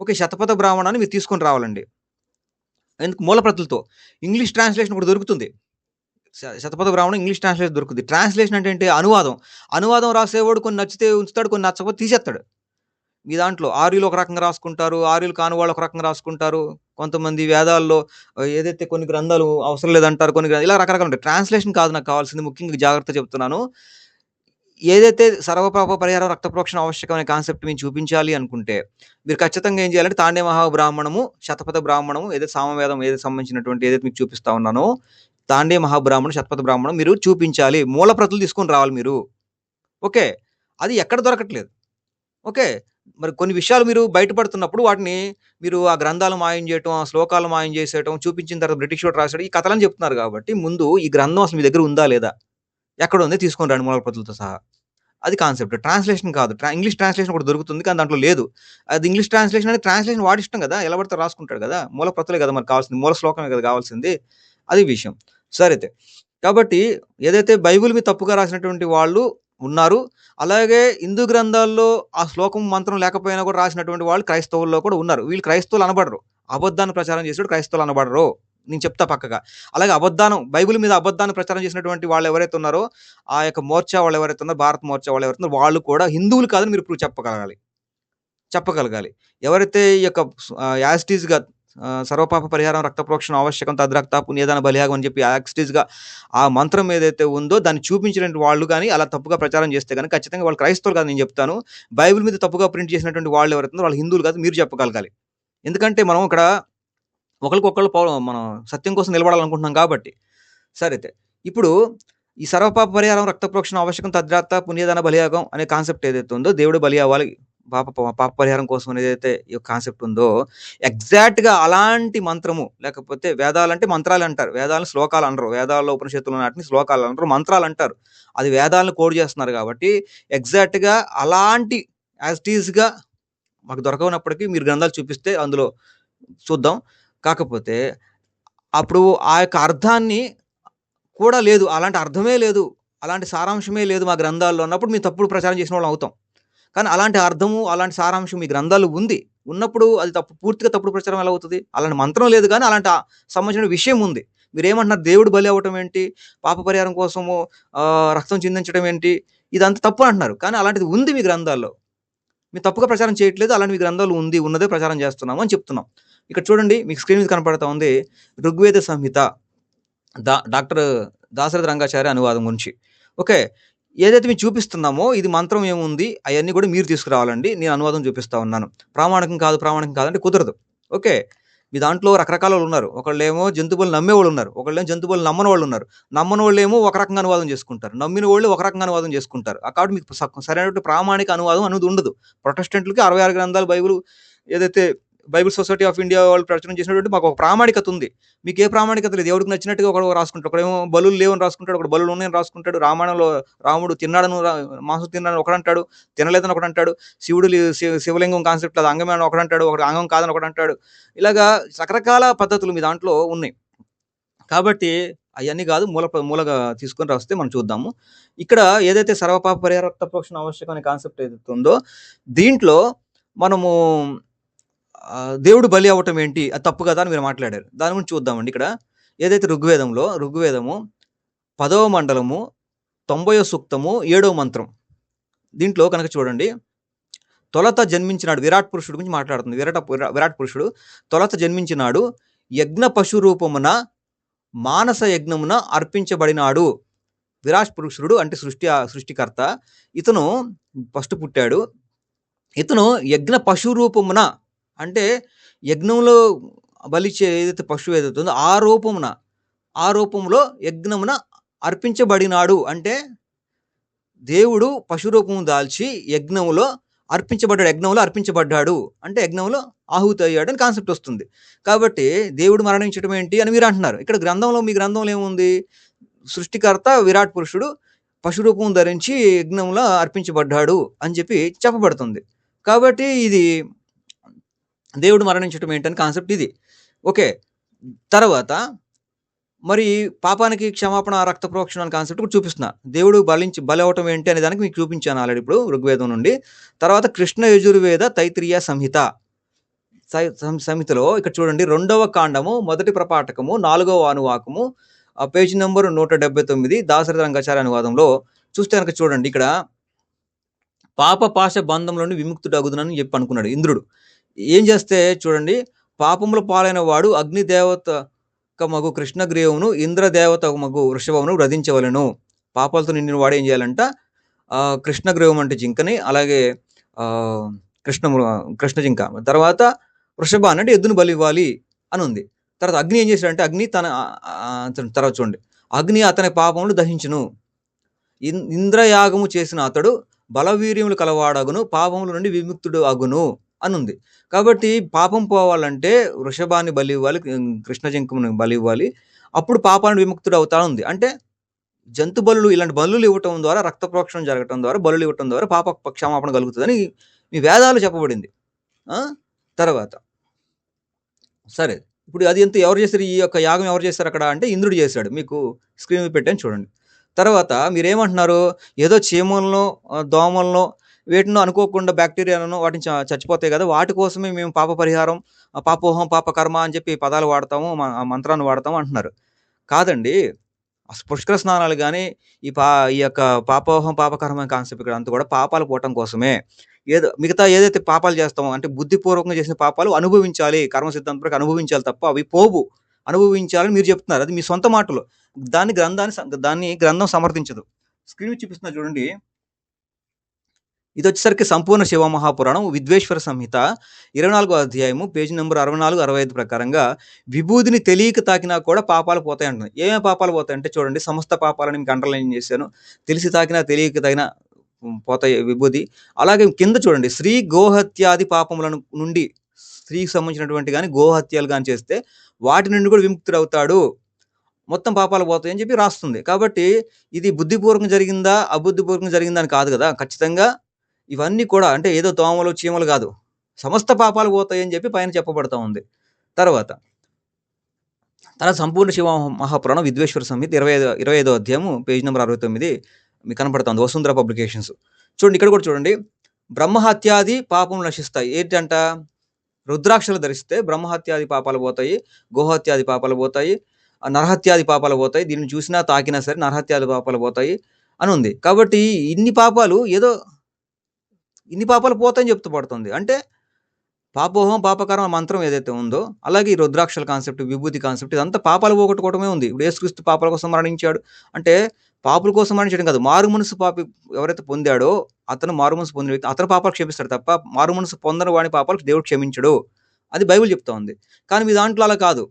ఓకే. శతపథ బ్రాహ్మణాన్ని మీరు తీసుకొని రావాలండి. ఎందుకు మూల ప్రతులతో. ఇంగ్లీష్ ట్రాన్స్‌లేషన్ కూడా దొరుకుతుంది. శ శతపథ ఇంగ్లీష్ ట్రాన్స్‌లేషన్ దొరుకుతుంది ట్రాన్స్‌లేషన్ అంటే ఏంటి? అనువాదం. అనువాదం రాసేవాడు కొన్ని నచ్చితే ఉంచుతాడు, కొన్ని నచ్చకపోతే తీసేస్తాడు. మీ దాంట్లో ఆర్యులు ఒక రకంగా రాసుకుంటారు. ఆర్యులు కాని వాళ్ళు ఒక రకంగా రాసుకుంటారు. కొంతమంది వేదాల్లో ఏదైతే కొన్ని గ్రంథాలు అవసరం లేదంటారు. కొన్ని ఇలా రకరకాలు ఉంటాయి. ట్రాన్స్‌లేషన్ కాదు నాకు కావాల్సింది ముఖ్యంగా జాగ్రత్తగా చెప్తున్నాను. ఏదైతే సర్వపాప పరిహారం రక్త ప్రోక్షణ ఆవశ్యకమైన కాన్సెప్ట్ మేము చూపించాలి అనుకుంటే, మీరు ఖచ్చితంగా ఏం చేయాలంటే తాండే మహాబ్రాహ్మణము, శతపథ బ్రాహ్మణము ఏదైతే సామవేదం ఏదైతే సంబంధించినటువంటి ఏదైతే మీకు చూపిస్తా ఉన్నానో, తాండే మహాబ్రాహ్మణుడు శతపథ బ్రాహ్మణం మీరు చూపించాలి. మూల ప్రతులు తీసుకొని రావాలి మీరు. ఓకే. అది ఎక్కడ దొరకట్లేదు. ఓకే. మరి కొన్ని విషయాలు మీరు బయటపడుతున్నప్పుడు వాటిని మీరు ఆ గ్రంథాలు మాయం చేయటం, ఆ శ్లోకాలు మాయం చేసేయటం, చూపించిన తర్వాత బ్రిటిష్ వాడు రాసాడు. ఈ కథలని చెప్తున్నారు కాబట్టి ముందు ఈ గ్రంథం అసలు మీ దగ్గర ఉందా లేదా? ఎక్కడ ఉంది తీసుకొని రండి మూల ప్రతులతో సహా. అది కాన్సెప్ట్. ట్రాన్స్‌లేషన్ కాదు. ట్రా ఇంగ్లీష్ ట్రాన్స్‌లేషన్ కూడా దొరుకుతుంది. కానీ దాంట్లో లేదు. అది ఇంగ్లీష్ ట్రాన్స్‌లేషన్ అనేది ట్రాన్స్‌లేషన్ వాడిష్టం కదా ఎలా పడితే రాసుకుంటాడు కదా మూల ప్రతులే కదా మనకు కావాల్సింది. మూల శ్లోకమే కదా కావాల్సింది. అది విషయం. సరే అయితే. కాబట్టి ఏదైతే బైబిల్ మీద తప్పుగా రాసినటువంటి వాళ్ళు ఉన్నారు. అలాగే హిందూ గ్రంథాల్లో ఆ శ్లోకం, మంత్రం లేకపోయినా కూడా రాసినటువంటి వాళ్ళు క్రైస్తవుల్లో కూడా ఉన్నారు. వీళ్ళు క్రైస్తవులు అనబడరు. అబద్ధాన్ని ప్రచారం చేసేవాడు క్రైస్తవులు అనబడరు. నేను చెప్తా పక్కగా. అలాగే అబద్ధానం బైబిల్ మీద అబద్ధాన్ని ప్రచారం చేసినటువంటి వాళ్ళు ఎవరైతే ఉన్నారో, ఆ యొక్క మోర్చా వాళ్ళు ఎవరైతే ఉన్నారో, భారత్ మోర్చా వాళ్ళు ఎవరైతే ఉన్నారో వాళ్ళు కూడా హిందువులు కాదని మీరు ఇప్పుడు చెప్పగలగాలి. చెప్పగలగాలి. ఎవరైతే ఈ యొక్క యాజిటీస్గా సర్వపాప పరిహారం రక్త ప్రోక్షణ ఆవశ్యకం తద్రక్త పుణ్యదాన బలియాగం అని చెప్పి యాజ్ ఆ మంత్రం ఏదైతే ఉందో దాన్ని చూపించినటువంటి వాళ్ళు కానీ అలా తప్పుగా ప్రచారం చేస్తే కానీ ఖచ్చితంగా వాళ్ళు క్రైస్తవులు కాదు నేను చెప్తాను. బైబిల్ మీద తప్పుగా ప్రింట్ చేసినటువంటి వాళ్ళు ఎవరైతే వాళ్ళు హిందువులు కాదు మీరు చెప్పగలగాలి. ఎందుకంటే మనం ఇక్కడ ఒకరికొకళ్ళు పో మనం సత్యం కోసం నిలబడాలనుకుంటున్నాం కాబట్టి. సరే అయితే. ఇప్పుడు ఈ సర్వపాప పరిహారం రక్త ప్రోక్షణ ఆవశ్యకం తద్రాత పుణ్యదాన బలియాగం అనే కాన్సెప్ట్ ఏదైతే ఉందో దేవుడు బలి అవ్వాలి. పాప పాప పరిహారం కోసం ఏదైతే ఈ కాన్సెప్ట్ ఉందో ఎగ్జాక్ట్‌గా అలాంటి మంత్రము లేకపోతే వేదాలంటే మంత్రాలంటారు. వేదాలను శ్లోకాలు అనరు. వేదాల్లో ఉపనిషత్తులు నాటిని శ్లోకాలు అనరు. మంత్రాలంటారు. అది వేదాలను కోడ్ చేస్తున్నారు కాబట్టి ఎగ్జాక్ట్‌గా అలాంటి యాజ్ ఇట్ మాకు దొరకనప్పటికీ మీరు గ్రంథాలు చూపిస్తే అందులో చూద్దాం. కాకపోతే అప్పుడు ఆ యొక్క అర్థాన్ని కూడా లేదు. అలాంటి అర్థమే లేదు. అలాంటి సారాంశమే లేదు మా గ్రంథాల్లో ఉన్నప్పుడు మేము తప్పుడు ప్రచారం చేసిన వాళ్ళం అవుతాం. కానీ అలాంటి అర్థము, అలాంటి సారాంశం మీ గ్రంథాలు ఉంది. ఉన్నప్పుడు అది తప్పు పూర్తిగా తప్పుడు ప్రచారం ఎలా అవుతుంది అలాంటి మంత్రం లేదు కానీ అలాంటి సంబంధించిన విషయం ఉంది. మీరేమంటున్నారు దేవుడు బలి అవ్వటం ఏంటి? పాప పరిహారం కోసము రక్తం చిందించడం ఏంటి? ఇదంతా తప్పు అంటున్నారు. కానీ అలాంటిది ఉంది మీ గ్రంథాల్లో. మీరు తప్పుగా ప్రచారం చేయట్లేదు. అలాంటి మీ గ్రంథాలు ఉంది. ఉన్నదే ప్రచారం చేస్తున్నాము అని చెప్తున్నాం. ఇక్కడ చూడండి మీకు స్క్రీన్ మీద కనపడతా ఉంది. ఋగ్వేద సంహిత దా డాక్టర్ దాశరథ రంగాచార్య అనువాదం గురించి. ఓకే. ఏదైతే మేము చూపిస్తున్నామో ఇది మంత్రం ఏముంది అవన్నీ కూడా మీరు తీసుకురావాలండి. నేను అనువాదం చూపిస్తా ఉన్నాను. ప్రామాణికం కాదు, ప్రామాణికం కాదంటే కుదరదు. ఓకే. మీ దాంట్లో రకరకాల వాళ్ళు ఒకళ్ళేమో జంతుబలి నమ్మేవాళ్ళున్నారు. ఒకళ్ళేమో జంతుబలి నమ్మనోళ్ళున్నారు. నమ్మనోళ్ళేమో ఒక రకంగా అనువాదం చేసుకుంటారు. నమ్మినోళ్ళు ఒక రకంగా అనువాదం చేసుకుంటారు. కాబట్టి మీకు సరైనటువంటి ప్రామాణిక అనువాదం అనేది ఉండదు. ప్రొటెస్టెంట్‌లకి 66 గ్రంథాలు బైబిల్ ఏదైతే బైబిల్ సొసైటీ ఆఫ్ ఇండియా వాళ్ళు ప్రచురణ చేసినటువంటి మాకు ఒక ప్రామాణికత ఉంది. మీకు ఏ ప్రామాణికత లేదు. ఎవరికి నచ్చినట్టుగా ఒకడు రాసుకుంటాడు. ఒకడేమో బలులు లేవని రాసుకుంటాడు. ఒకడు బలులు ఉన్నాయని రాసుకుంటాడు. రామాయణంలో రాముడు తిన్నాడను మాంసం తిన్నాడని ఒకడంటాడు. తినలేదని ఒకడంటాడు. శివుడు శి శివలింగం కాన్సెప్ట్ అది అంగమే అని ఒకడంటాడు. ఒకడు అంగం కాదని ఒకడంటాడు. ఇలాగా రకరకాల పద్ధతులు మీ దాంట్లో ఉన్నాయి. కాబట్టి అవన్నీ కాదు. మూల మూలగా తీసుకొని రాస్తే మనం చూద్దాము. ఇక్కడ ఏదైతే సర్వపాప పరిహార రక్త ప్రోక్షణ ఆవశ్యకం అనే కాన్సెప్ట్ ఏదైతే ఉందో దీంట్లో మనము దేవుడు బలి అవ్వటం ఏంటి? అది తప్పు కదా అని మీరు మాట్లాడారు. దాని గురించి చూద్దామండి ఇక్కడ. ఏదైతే ఋగ్వేదంలో ఋగ్వేదము పదవ మండలము 90వ సూక్తము ఏడవ మంత్రం. దీంట్లో కనుక చూడండి. తొలత జన్మించినాడు విరాట్ పురుషుడు గురించి మాట్లాడుతుంది. విరాట విరాట్ పురుషుడు తొలత జన్మించినాడు. యజ్ఞ పశు రూపమున మానస యజ్ఞమున అర్పించబడినాడు. విరాట్ పురుషుడు అంటే సృష్టి సృష్టికర్త. ఇతను ఫస్ట్ పుట్టాడు. ఇతను యజ్ఞ పశు రూపమున అంటే యజ్ఞంలో బలిచ్చే ఏదైతే పశువు ఏదైతే ఉందో ఆ రూపమున, ఆ రూపంలో యజ్ఞమున అర్పించబడినాడు. అంటే దేవుడు పశు రూపము దాల్చి యజ్ఞంలో అర్పించబడ్డాడు. యజ్ఞంలో అర్పించబడ్డాడు. అంటే యజ్ఞంలో ఆహుతి అయ్యాడు అని కాన్సెప్ట్ వస్తుంది. కాబట్టి దేవుడు మరణించడం ఏంటి అని మీరు అంటున్నారు. ఇక్కడ గ్రంథంలో మీ గ్రంథంలో ఏముంది? సృష్టికర్త విరాట్ పురుషుడు పశు రూపం ధరించి యజ్ఞంలో అర్పించబడ్డాడు అని చెప్పి చెప్పబడుతుంది. కాబట్టి ఇది దేవుడు మరణించటం ఏంటని కాన్సెప్ట్ ఇది. ఓకే. తర్వాత మరి పాపానికి క్షమాపణ రక్త ప్రోక్షణ అనే కాన్సెప్ట్ కూడా చూపిస్తున్నా. దేవుడు బలించి బలవటం ఏంటి అనే దానికి మీకు చూపించాను ఆల్రెడీ ఇప్పుడు ఋగ్వేదం నుండి. తర్వాత కృష్ణ యజుర్వేద తైత్రియ సంహిత. సై సం సంహితలో ఇక్కడ చూడండి రెండవ కాండము మొదటి ప్రపాఠకము నాలుగవ అనువాకము ఆహ్, పేజీ నంబర్ 179 దాశరథి రంగాచార్య అనువాదంలో చూస్తే కనుక చూడండి ఇక్కడ పాప పాశ బంధంలోని విముక్తుడు అగుదునని చెప్పి అనుకున్నాడు ఇంద్రుడు. ఏం చేస్తే చూడండి పాపముల పాలైన వాడు అగ్నిదేవత మగు కృష్ణగ్రీవమును ఇంద్రదేవతమగు వృషభమును వ్రధించవలను పాపాలతో నిండిన వాడు ఏం చేయాలంట కృష్ణగ్రీవం అంటే జింకని అలాగే కృష్ణ కృష్ణ జింక. తర్వాత వృషభాన్ని అంటే ఎద్దును బలి ఇవ్వాలి అని ఉంది. తర్వాత అగ్ని ఏం చేశాడంటే అగ్ని తన తర్వాత చూడండి. అగ్ని అతని పాపములు దహించును. ఇన్ ఇంద్రయాగము చేసిన అతడు బలవీర్యములు కలవాడగును. పాపముల నుండి విముక్తుడు అగును అని ఉంది కాబట్టి పాపం పోవాలంటే వృషభాన్ని బలి ఇవ్వాలి. హ్మ్, కృష్ణ బలి ఇవ్వాలి. అప్పుడు పాపాన్ని విముక్తుడు అవుతా ఉంది. అంటే జంతు బలులు ఇలాంటి బలులు ఇవ్వటం ద్వారా రక్త ప్రోక్షణ జరగటం ద్వారా బలులు ఇవ్వటం ద్వారా పాప క్షమాపణ కలుగుతుందని మీ వేదాలు చెప్పబడింది. తర్వాత సరే. ఇప్పుడు అది ఎంత ఎవరు చేశారు? ఈ యొక్క యాగం ఎవరు చేశారక్కడ అంటే ఇంద్రుడు చేశాడు. మీకు స్క్రీన్ మీద పెట్టాను చూడండి. తర్వాత మీరేమంటున్నారు? ఏదో చీమలనో, దోమల్లో వేటినో అనుకోకుండా బ్యాక్టీరియాలను వాటిని చచ్చిపోతాయి కదా! వాటి కోసమే మేము పాప పరిహారం, పాపోహం, పాపకర్మ అని చెప్పి పదాలు వాడతాము. మ మంత్రాన్ని వాడతాము అంటున్నారు. కాదండి. పుష్కర స్నానాలు కానీ ఈ పా ఈ యొక్క పాపోహం, పాపకర్మ కాన్సెప్ట్ ఇక్కడ అంతా కూడా పాపాలు పోవటం కోసమే. ఏదో మిగతా ఏదైతే పాపాలు చేస్తామో అంటే బుద్ధిపూర్వకంగా చేసిన పాపాలు అనుభవించాలి. కర్మ సిద్ధాంతం ప్రకారం అనుభవించాలి తప్ప అవి పోవు. అనుభవించాలని మీరు చెప్తున్నారు. అది మీ సొంత మాటలు. దాన్ని గ్రంథాన్ని దాన్ని గ్రంథం సమర్థించదు. స్క్రీన్ మీద చూడండి ఇది వచ్చేసరికి సంపూర్ణ శివ మహాపురాణం విద్వేశ్వర సంహిత 24వ అధ్యాయము పేజీ నెంబర్ అరవై నాలుగు అరవై ఐదు ప్రకారంగా విభూదిని తెలియక తాకినా కూడా పాపాలు పోతాయి అంటుంది ఏమేమి పాపాలు పోతాయంటే చూడండి సమస్త పాపాలను మీకు అండర్‌లైన్ చేశాను. తెలిసి తాకినా, తెలియక తాగిన పోతాయి విభూది. అలాగే కింద చూడండి స్త్రీ గోహత్యాది పాపములను నుండి స్త్రీకి సంబంధించినటువంటి కానీ గోహత్యలు కానీ చేస్తే వాటి నుండి కూడా విముక్తుడవుతాడు. మొత్తం పాపాలు పోతాయని చెప్పి రాస్తుంది. కాబట్టి ఇది బుద్ధిపూర్వకంగా జరిగిందా? అబుద్ధిపూర్వకంగా జరిగిందా? అని కాదు కదా ఖచ్చితంగా ఇవన్నీ కూడా అంటే ఏదో దోమలు, చీమలు కాదు సమస్త పాపాలు పోతాయని చెప్పి పైన చెప్పబడతా ఉంది. తర్వాత తర్వాత సంపూర్ణ శివ మహాపురాణం విద్వేశ్వర సంహిత 25 25 అధ్యాయము పేజ్ నంబర్ 69 మీకు కనపడుతుంది. వసుంధర పబ్లికేషన్స్. చూడండి ఇక్కడ కూడా చూడండి. బ్రహ్మహత్యాది పాపం నశిస్తాయి. ఏంటంట? రుద్రాక్షలు ధరిస్తే బ్రహ్మహత్యాది పాపాలు పోతాయి. గోహత్యాది పాపాలు పోతాయి. నరహత్యాది పాపాలు పోతాయి. దీన్ని చూసినా, తాకినా సరే నరహత్యాది పాపాలు పోతాయి అని ఉంది. కాబట్టి ఇన్ని పాపాలు ఏదో ఇన్ని పాపాలు పోతాయని చెప్తూ పడుతుంది. అంటే పాపోహం పాపకరం మంత్రం ఏదైతే ఉందో, అలాగే ఈ రుద్రాక్షల కాన్సెప్ట్, విభూతి కాన్సెప్ట్ ఇదంతా పాపాలు పోగొట్టుకోవడమే ఉంది. ఇప్పుడు యేసుక్రీస్తు పాపాల కోసం మరణించాడు. అంటే పాపుల కోసం మరణించడం కాదు. మారు మనసు పాపి ఎవరైతే పొందాడో అతను మారు మనసు పొందిన వ్యక్తి అతను పాపాలు క్షమిస్తాడు తప్ప మారు మనసు పొందని వాడి పాపాలు దేవుడు క్షమించడు. అది బైబిల్ చెప్తా ఉంది. కానీ మీ దాంట్లో అలా కాదు.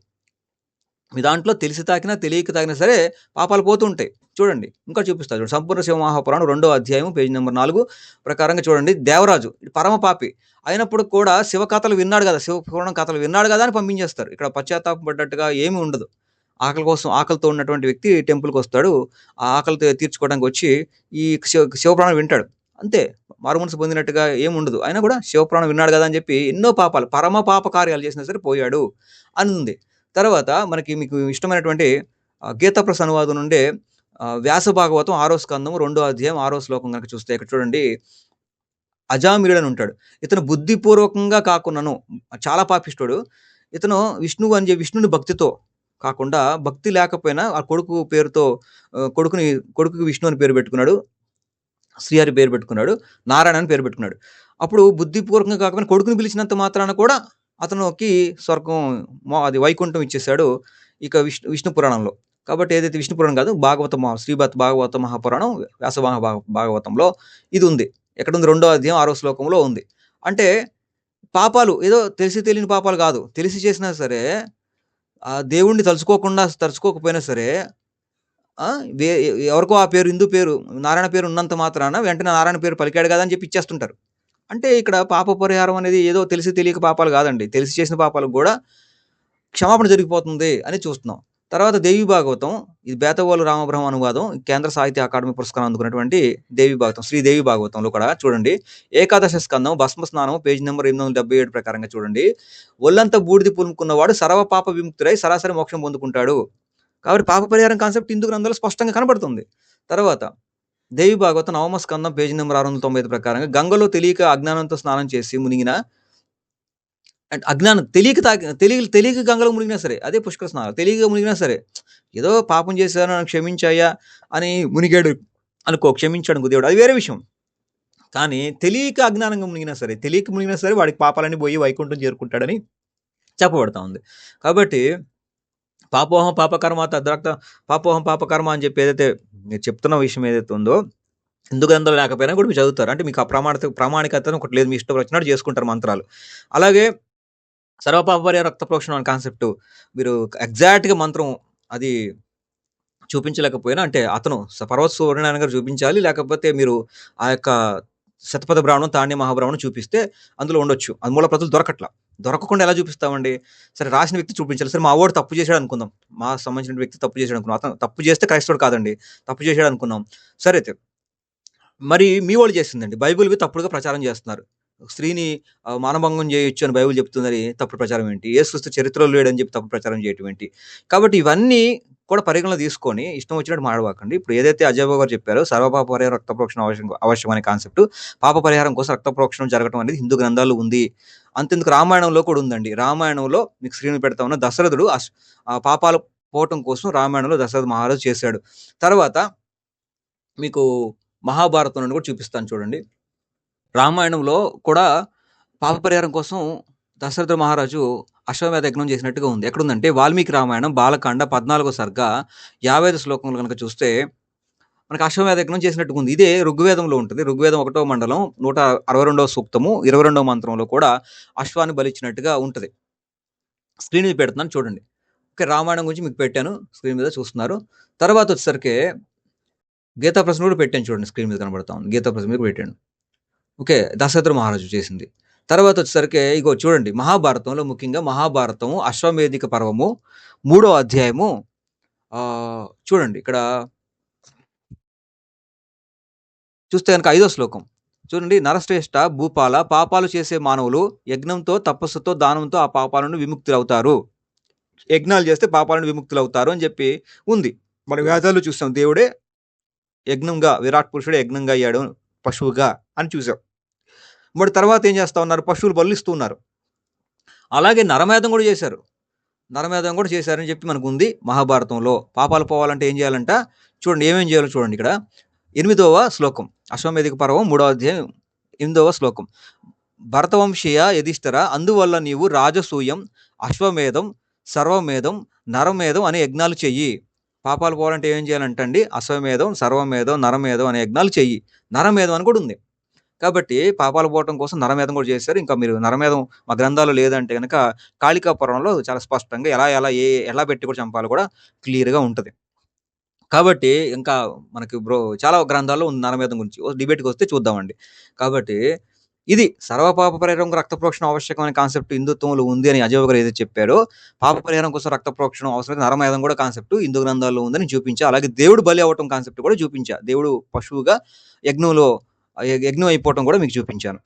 మీ దాంట్లో తెలిసి తాకినా, తెలియక తాకినా సరే పాపాలు పోతుంటాయి చూడండి. ఇంకా చూపిస్తా చూడండి. సంపూర్ణ శివ మహాపురాణం రెండో అధ్యాయం పేజ్ నెంబర్ నాలుగు ప్రకారంగా చూడండి. దేవరాజు పరమ పాపి. అయినప్పుడు కూడా శివ కథలు విన్నాడు కదా శివ పురాణం కథలు విన్నాడు కదా అని పంపించేస్తారు. ఇక్కడ పశ్చాత్తాపం పడ్డట్టుగా ఏమీ ఉండదు. ఆకలి కోసం ఆకలితో ఉన్నటువంటి వ్యక్తి టెంపుల్కి వస్తాడు ఆ ఆకలితో తీర్చుకోవడానికి వచ్చి ఈ శివ శివపురాణం వింటాడు. అంతే. మారుమనసు పొందినట్టుగా ఏముండదు. అయినా కూడా శివపురాణం విన్నాడు కదా అని చెప్పి ఎన్నో పాపాలు పరమ పాప కార్యాలు చేసినా సరే పోయాడు అని ఉంది. తర్వాత మనకి మీకు ఇష్టమైనటువంటి ఆహ్, గీతాప్రస అనువాదం నుండే వ్యాస భాగవతం ఆరో స్కందం రెండో అధ్యాయం ఆరో శ్లోకం కనుక చూస్తే ఇక్కడ చూడండి. అజామిళుడని ఉంటాడు. ఇతను బుద్ధిపూర్వకంగా కాకున్నాను చాలా పాపిష్టుడు. ఇతను విష్ణువు అని చెప్పి విష్ణుని భక్తితో కాకుండా భక్తి లేకపోయినా ఆ కొడుకు పేరుతో కొడుకుని కొడుకుకి విష్ణు అని పేరు పెట్టుకున్నాడు. శ్రీహరి పేరు పెట్టుకున్నాడు. నారాయణ అని పేరు పెట్టుకున్నాడు. అప్పుడు బుద్ధిపూర్వకంగా కాకపోయినా కొడుకుని పిలిచినంత మాత్రాన కూడా అతనుకి స్వర్గం అది వైకుంఠం ఇచ్చేసాడు. ఇక విష్ణు విష్ణు పురాణంలో. కాబట్టి ఏదైతే విష్ణు పురాణం కాదు భాగవత శ్రీభత్ భాగవత మహాపురాణం వ్యాస భాగవతంలో ఇది ఉంది. ఎక్కడుంది? రెండో అధ్యాయం ఆరో శ్లోకంలో ఉంది. అంటే పాపాలు ఏదో తెలిసి తెలియని పాపాలు కాదు తెలిసి చేసినా సరే ఆ దేవుణ్ణి తలుచుకోకుండా తలుచుకోకపోయినా సరే ఎవరికో ఆ పేరు హిందూ పేరు నారాయణ పేరు ఉన్నంత మాత్రాన వెంటనే నారాయణ పేరు పలికాడు కదా అని చెప్పి ఇచ్చేస్తుంటారు. అంటే ఇక్కడ పాప పరిహారం అనేది ఏదో తెలిసి తెలియక పాపాలు కాదండి తెలిసి చేసిన పాపాలకు కూడా క్షమాపణ జరిగిపోతుంది అని చూస్తున్నాం. తర్వాత దేవి భాగవతం ఇది బేతవోలు రామబ్రహ్మ అనువాదం కేంద్ర సాహిత్య అకాడమీ పురస్కారం అందుకున్నటువంటి దేవి భాగవతం శ్రీ దేవి భాగవతంలో కూడా చూడండి. ఏకాదశ స్కందం భస్మ స్నానం పేజ్ నంబర్ 877 ప్రకారంగా చూడండి. ఒళ్ళంతా బూడిద పులుముకున్నవాడు సర్వ పాప విముక్తుడై సరాసరి మోక్షం పొందుకుంటాడు. కాబట్టి పాప పరిహారం కాన్సెప్ట్ హిందూ గ్రంథాల్లో స్పష్టంగా కనబడుతుంది. తర్వాత దేవి భాగవతం నవమ స్కందం పేజీ నెంబర్ ఆరు వందల తొంభై ప్రకారంగా గంగలో తెలియక అజ్ఞానంతో స్నానం చేసి మునిగిన అండ్ అజ్ఞానం తెలియక తాకి తెలియ తెలియక గంగలో మునిగినా సరే అదే పుష్కర స్నానం. తెలియక మునిగినా సరే ఏదో పాపం చేశాను నన్ను క్షమించాయా అని మునిగాడు అనుకో క్షమించాడు దేవుడు. అది వేరే విషయం. కానీ తెలియక అజ్ఞానంగా మునిగినా సరే, తెలియక మునిగినా సరే వాడికి పాపాలన్నీ పోయి వైకుంఠం చేరుకుంటాడని చెప్పబడతా ఉంది. కాబట్టి పాపోహం పాపకర్మ తద్రక్త పాపోహం పాపకర్మ అని చెప్పి ఏదైతే మీరు చెప్తున్న విషయం ఏదైతే ఉందో హిందూ గ్రంథాలు లేకపోయినా కూడా మీరు చదువుతారు. అంటే మీకు ఆ ప్రమాణత ప్రామాణికత ఒకటి లేదు. మీ ఇష్టం వచ్చినట్టు చేసుకుంటారు మంత్రాలు. అలాగే సర్వపాపర్య రక్త ప్రోక్షణం అనే కాన్సెప్ట్ మీరు ఎగ్జాక్ట్‌గా మంత్రం అది చూపించలేకపోయినా అంటే అతను పర్వత సూర్యనారాయణ గారు చూపించాలి. లేకపోతే మీరు ఆ యొక్క శతపథ బ్రాహ్మణం, తాణ్య మహాబ్రాహ్మణం చూపిస్తే అందులో ఉండొచ్చు. అది మూల ప్రతులు దొరకట్ల. దొరకకుండా ఎలా చూపిస్తామండి? సరే రాసిన వ్యక్తి చూపించాలి. సరే మా వాడు తప్పు చేశాడు అనుకుందాం. మాకు సంబంధించిన వ్యక్తి తప్పు చేశాడు అనుకున్నాం అతను తప్పు చేస్తే క్రైస్తవుడు కాదండి. తప్పు చేశాడు అనుకున్నాం. సరే అయితే మరి మీ వాళ్ళు చేసిందండి. బైబిల్‌వి తప్పుడుగా ప్రచారం చేస్తున్నారు. స్త్రీని మానభంగం చేయొచ్చు అని బైబిల్ చెప్తుందని తప్పుడు ప్రచారం ఏంటి? ఏసుక్రీస్తు చరిత్రలో లేడని చెప్పి తప్పుడు ప్రచారం చేయటం ఏంటి? కాబట్టి ఇవన్నీ కూడా పరిగణలో తీసుకొని ఇష్టం వచ్చినట్టు మాడవాకండి ఇప్పుడు ఏదైతే అజయ్ గారు చెప్పారో సర్వపాప పరిహారం రక్త ప్రోక్షణం అవశ్యం అవశ్యం అనే కాన్సెప్ట్ పాప పరిహారం కోసం రక్త ప్రోక్షణం జరగటం అనేది హిందూ గ్రంథాలు ఉంది. అంతెందుకు రామాయణంలో కూడా ఉందండి. రామాయణంలో మీకు స్క్రీన్ పెడతా ఉన్న దశరథుడు ఆ పాపాలు పోవటం కోసం రామాయణంలో దశరథ మహారాజు చేశాడు. తర్వాత మీకు మహాభారతం నుండి కూడా చూపిస్తాను చూడండి. రామాయణంలో కూడా పాప పరిహారం కోసం దశరథ మహారాజు అశ్వమేధ యజ్ఞం చేసినట్టుగా ఉంది. ఎక్కడుందంటే వాల్మీకి రామాయణం బాలకాండ 14 సర్గ 55 శ్లోకంలో కనుక చూస్తే మనకు అశ్వమేధ యజ్ఞం చేసినట్టుగా ఉంది. ఇదే ఋగ్వేదంలో ఉంటుంది. ఋగ్వేదం ఒకటో మండలం 162వ సూక్తము 22వ మంత్రంలో కూడా అశ్వాన్ని బలిచ్చినట్టుగా ఉంటుంది స్క్రీన్ మీద పెడుతున్నాను చూడండి. ఓకే. రామాయణం గురించి మీకు పెట్టాను. స్క్రీన్ మీద చూస్తున్నారు. తర్వాత వచ్చేసరికి గీతా ప్రశ్న కూడా పెట్టాను చూడండి స్క్రీన్ మీద కనబడతా ఉంది గీతా ప్రశ్న మీద పెట్టాను ఓకే దశరథ మహారాజు చేసింది. తర్వాత వచ్చేసరికి ఇగో చూడండి మహాభారతంలో ముఖ్యంగా మహాభారతము అశ్వమేధిక పర్వము మూడో అధ్యాయము చూడండి ఇక్కడ చూస్తే కనుక ఐదో శ్లోకం. చూడండి నరశ్రేష్ఠ భూపాల పాపాలు చేసే మానవులు యజ్ఞంతో తపస్సుతో దానంతో ఆ పాపాలను విముక్తులవుతారు. యజ్ఞాలు చేస్తే పాపాలను విముక్తులవుతారు అని చెప్పి ఉంది. మన వేదాలు చూసాం దేవుడే యజ్ఞంగా విరాట్ పురుషుడే యజ్ఞంగా అయ్యాడు పశువుగా అని చూసాం. మరి తర్వాత ఏం చేస్తా ఉన్నారు? పశువులు బలు ఉన్నారు. అలాగే నరమేధం కూడా చేశారు. నరమేధం కూడా చేశారని చెప్పి మనకు ఉంది మహాభారతంలో. పాపాలు పోవాలంటే ఏం చేయాలంట? చూడండి ఏమేం చేయాలో చూడండి ఇక్కడ. ఎనిమిదవ శ్లోకం అశ్వమేధిక పర్వం మూడవ అధ్యాయం ఎనిమిదవ శ్లోకం. భరతవంశీయ యధిష్ఠర అందువల్ల నీవు రాజసూయం అశ్వమేధం సర్వమేధం నరమేధం అనే యజ్ఞాలు చెయ్యి. పాపాలు పోవాలంటే ఏం చేయాలంటండి? అశ్వమేధం సర్వమేధం నరమేధం అనే యజ్ఞాలు చెయ్యి. నరమేధం అని కూడా ఉంది. కాబట్టి పాపాలు పోవటం కోసం నరమేధం కూడా చేశారు. ఇంకా మీరు నరమేధం మా గ్రంథాలు లేదంటే కనుక కాళికాపురంలో చాలా స్పష్టంగా ఎలా ఎలా ఏ ఎలా పెట్టి కూడా చంపాలో కూడా క్లియర్గా ఉంటుంది. కాబట్టి ఇంకా మనకి బ్రో చాలా గ్రంథాల్లో ఉంది నరమేధం గురించి. డిబేట్కి వస్తే చూద్దామండి. కాబట్టి ఇది సర్వపాప పరిహారం రక్త ప్రోక్షణ ఆవశ్యకమైన కాన్సెప్ట్ హిందుత్వంలో ఉంది అని అజయ్ గారు ఏదైతే చెప్పారో. పాప పరిహారం కోసం రక్త ప్రోక్షణం అవసరం నరమేధం కూడా కాన్సెప్ట్ హిందూ గ్రంథాల్లో ఉందని చూపించా. అలాగే దేవుడు బలి అవ్వటం కాన్సెప్ట్ కూడా చూపించా. దేవుడు పశువుగా యజ్ఞంలో యజ్ఞం అయిపోవటం కూడా మీకు చూపించాను.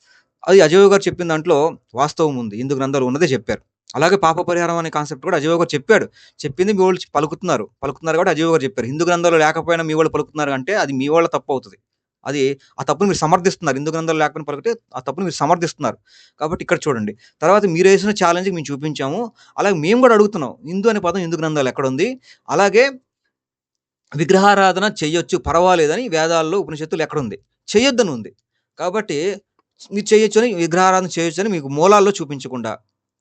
అది అజయ్ గారు చెప్పిన దాంట్లో వాస్తవం ఉంది. హిందూ గ్రంథాలు ఉన్నదే చెప్పారు. అలాగే పాప పరిహారం అనే కాన్సెప్ట్ కూడా అజయ్ గారు చెప్పాడు. చెప్పింది మీ వాళ్ళు పలుకుతున్నారు. పలుకుతున్నారు కాబట్టి అజయ్ గారు చెప్పారు. హిందూ గ్రంథాలు లేకపోయినా మీ వాళ్ళు పలుకుతున్నారు అంటే అది మీ వాళ్ళ తప్పు అవుతుంది. అది ఆ తప్పును మీరు సమర్థిస్తున్నారు. హిందూ గ్రంథాలు లేకపోయినా పలికితే ఆ తప్పును మీరు సమర్థిస్తున్నారు. కాబట్టి ఇక్కడ చూడండి. తర్వాత మీరు వేసిన ఛాలెంజ్ మేము చూపించాము. అలాగే మేము కూడా అడుగుతున్నాం. హిందూ అనే పదం హిందూ గ్రంథాలు ఎక్కడ ఉంది? అలాగే విగ్రహారాధన చేయొచ్చు పర్వాలేదని వేదాల్లో ఉపనిషత్తులు ఎక్కడ చేయొద్దని ఉంది కాబట్టి మీరు చేయొచ్చు అని విగ్రహారాధన చేయొచ్చు అని మీకు మూలాల్లో చూపించకుండా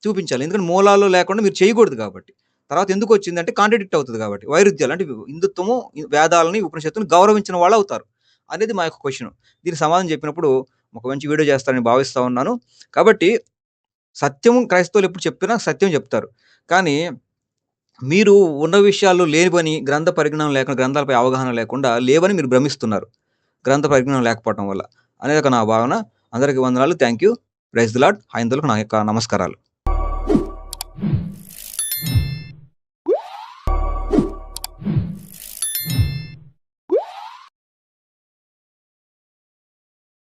చూపించాలి. ఎందుకంటే మూలాల్లో లేకుండా మీరు చేయకూడదు కాబట్టి. తర్వాత ఎందుకు వచ్చిందంటే కాంట్రడిక్ట్ అవుతుంది కాబట్టి. వైరుధ్యాలు అంటే హిందుత్వము వేదాలని ఉపనిషత్తుని గౌరవించిన వాళ్ళు అవుతారు. అనేది మా యొక్క క్వశ్చన్ దీనికి సమాధానం చెప్పినప్పుడు ఒక మంచి వీడియో చేస్తారని భావిస్తూ ఉన్నాను. కాబట్టి సత్యం క్రైస్తవులు ఎప్పుడు చెప్పినా సత్యం చెప్తారు. కానీ మీరు ఉన్న విషయాలు లేవని గ్రంథ పరిజ్ఞానం లేకుండా గ్రంథాలపై అవగాహన లేకుండా లేవని మీరు భ్రమిస్తున్నారు. గ్రంథ పరిజ్ఞానం లేకపోవడం వల్ల. అనేది ఒక నా భావన. అందరికీ వందనాలు. Thank you praise the Lord హైందులకు నా యొక్క నమస్కారాలు.